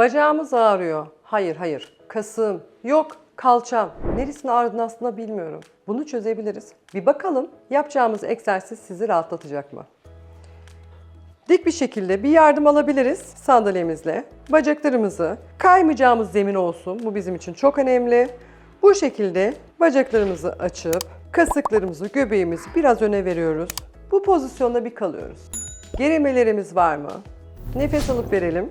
Bacağımız ağrıyor. Hayır, hayır. Kasım. Yok, kalçam. Neresinin ağrıdığını aslında bilmiyorum. Bunu çözebiliriz. Bir bakalım yapacağımız egzersiz sizi rahatlatacak mı? Dik bir şekilde bir yardım alabiliriz sandalyemizle. Bacaklarımızı kaymayacağımız zemin olsun. Bu bizim için çok önemli. Bu şekilde bacaklarımızı açıp kasıklarımızı, göbeğimizi biraz öne veriyoruz. Bu pozisyonda bir kalıyoruz. Gerimelerimiz var mı? Nefes alıp verelim.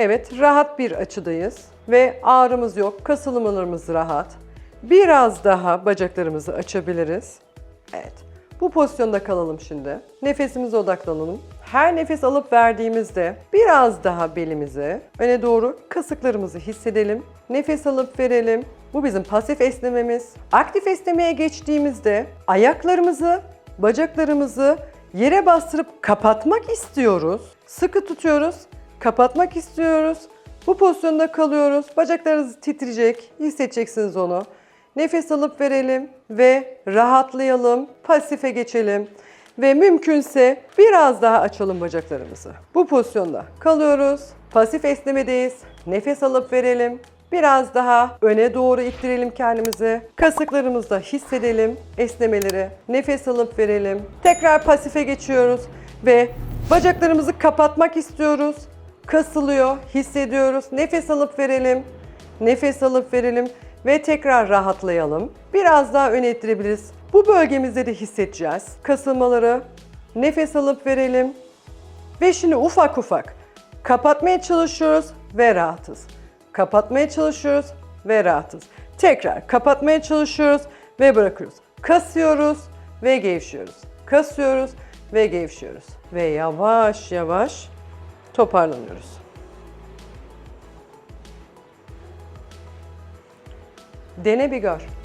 Evet, rahat bir açıdayız ve ağrımız yok. Kasılmalarımız rahat. Biraz daha bacaklarımızı açabiliriz. Evet. Bu pozisyonda kalalım şimdi. Nefesimize odaklanalım. Her nefes alıp verdiğimizde biraz daha belimizi öne doğru kasıklarımızı hissedelim. Nefes alıp verelim. Bu bizim pasif esnememiz. Aktif esnemeye geçtiğimizde ayaklarımızı, bacaklarımızı yere bastırıp kapatmak istiyoruz. Sıkı tutuyoruz. Kapatmak istiyoruz. Bu pozisyonda kalıyoruz. Bacaklarınız titreyecek. Hissedeceksiniz onu. Nefes alıp verelim ve rahatlayalım. Pasife geçelim. Ve mümkünse biraz daha açalım bacaklarımızı. Bu pozisyonda kalıyoruz. Pasif esnemedeyiz. Nefes alıp verelim. Biraz daha öne doğru ittirelim kendimizi. Kasıklarımızda hissedelim esnemeleri. Nefes alıp verelim. Tekrar pasife geçiyoruz ve bacaklarımızı kapatmak istiyoruz. Kasılıyor, hissediyoruz. Nefes alıp verelim. Nefes alıp verelim ve tekrar rahatlayalım. Biraz daha öne ittirebiliriz. Bu bölgemizde de hissedeceğiz. Kasılmaları. Nefes alıp verelim. Ve şimdi ufak ufak kapatmaya çalışıyoruz ve rahatız. Kapatmaya çalışıyoruz ve rahatız. Tekrar kapatmaya çalışıyoruz ve bırakıyoruz. Kasıyoruz ve gevşiyoruz. Kasıyoruz ve gevşiyoruz. Ve yavaş yavaş toparlanıyoruz. Dene bir gör.